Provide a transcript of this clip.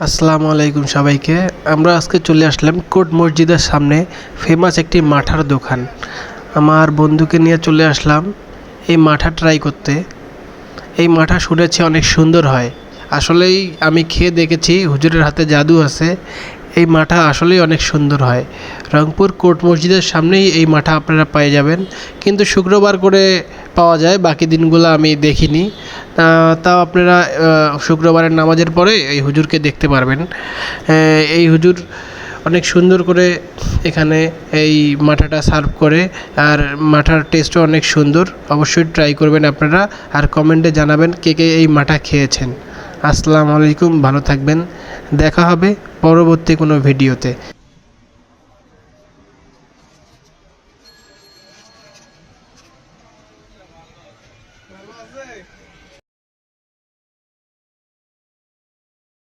আসসালামু আলাইকুম সবাইকে। আমরা আজকে চলে আসলাম কোট মসজিদের সামনে ফেমাস একটি মাঠার দোকান। আমার বন্ধুকে নিয়ে চলে আসলাম এই মাঠা ট্রাই করতে। এই মাঠা শুনেছি অনেক সুন্দর হয়। আসলেই আমি খেয়ে দেখেছি, হুজুরের হাতে জাদু আছে। এই মাঠা আসলেই অনেক সুন্দর হয়। রংপুর কোর্ট মসজিদের সামনেই এই মাঠা আপনারা পেয়ে যাবেন। কিন্তু শুক্রবার করে পাওয়া যায়, বাকি দিনগুলো আমি দেখিনি। তাও আপনারা শুক্রবারের নামাজের পরে এই হুজুরকে দেখতে পারবেন। এই হুজুর অনেক সুন্দর করে এখানে এই মাঠাটা সার্ভ করে, আর মাঠার টেস্টও অনেক সুন্দর। অবশ্যই ট্রাই করবেন আপনারা, আর কমেন্টে জানাবেন কে কে এই মাঠা খেয়েছেন। আসসালামু আলাইকুম, ভালো থাকবেন। দেখা হবে পরবর্তী কোনো ভিডিওতে।